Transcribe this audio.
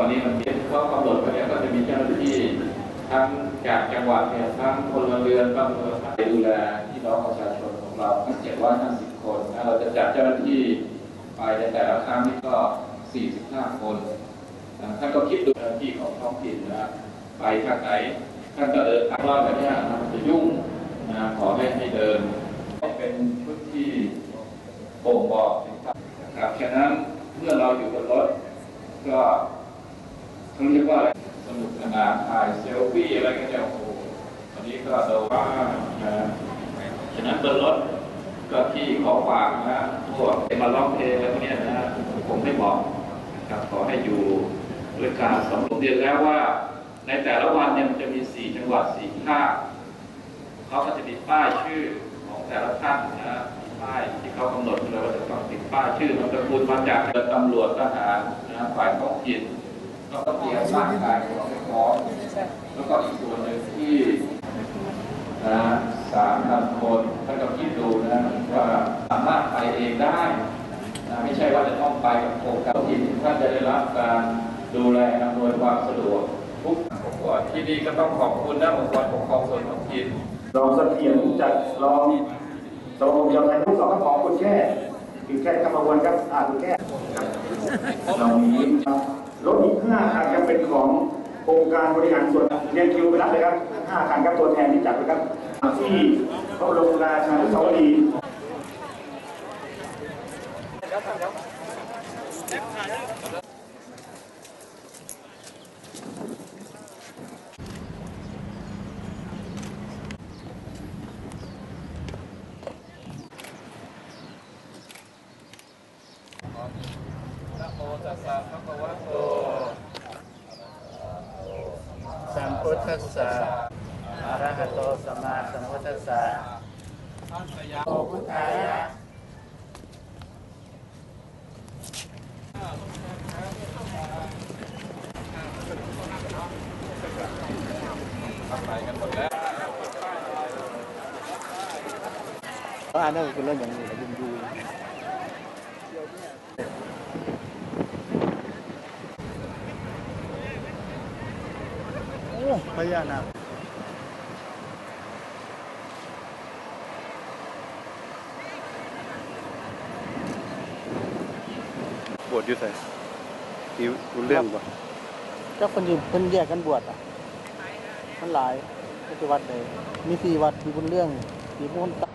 ตอนนี้มันมีก็กำหนดไว้เนี่ยก็จะมีเจ้าหน้าที่ทั้งจากจังหวัดเนี่ยทั้งพลเรือนตำรวจไปดูแลพี่น้องประชาชนของเราทั้ง750คนนะเราจะจัดเจ้าหน้าที่ไปในแต่ละครั้งนี่ก็45คนนะท่านก็คิดดูเจ้าหน้าที่ของท้องถิ่นนะไปทางไหนท่านก็เดินทางว่าแบบนี้นะมันจะยุ่งนะขอให้ให้เดินเป็นชุดที่บ่งบอกถึงนะครับฉะนั้นเมื่อเราอยู่บนรถก็ เขาเรียกว่าอะไรสนุกสนานถ่ายเซลฟี่อะไรกันเนี่ยโอ้โหวันนี้ก็โดนว่านะฉะนั้นบนรถก็ที่ขอฝากนะพวกมาร้องเพลงอะไรพวกเนี้ยนะผมไม่บอกนะครับขอให้อยู่ด้วยการสำรวจเรียนแล้วว่า ในแต่ละวันเนี่ยมันจะมีสี่จังหวัดสี่ภาคเขาก็จะมีป้ายชื่อของแต่ละท่านนะมีป้ายที่เขากำหนดเลยว่าจะต้องติดป้ายชื่อนามสกุลมาจากตำรวจทหารนะฝ่ายท้องถิ่น เราก็เตรียมร่างกายของเราพร้อมแล้วก็อีกส่วนหนึ่งที่นะสามพันคนท่านก็คิดดูนะว่าสามารถไปเองได้นะไม่ใช่ว่าจะต้องไปกับโครงการที่ท่านจะได้รับการดูแลอำนวยความสะดวกทุกค์ที่ดีก็ต้องขอบคุณนะองค์กรปกครองส่วนท้องถิ่นรองเสถียรจัดลองสมองยอมไห้ทุกสองขอบคุณแค่ถึงแค่กำลังวนครับอ่านแค่เรามีครับ 5คันครับเป็นขององค์การบริหารส่วนเนี่ยคิวไปรับเลยครับ5คันครับตัวแทนที่จัดไปครับที่พระบรมราชานุสาวรีย์นะโมตัสสะภะคะวะโต ทธัสสะอะระหะโตสัมมาสัมพุทธัสสะทัสยาโอพุทธายะไปกันหมดแล้วก็อันนั้นคือเรื่องอย่างนี้แหละยุ่งยูโอ้พญานาคบวชอยู่ใส่ที่รู้เรื่องบ่เจ้าคนอยู่เพิ่นแยกกันบวชอะมันหลายปัจจุบัดเลยมีสี่วัดมีบุญเรื่องมีบุญตา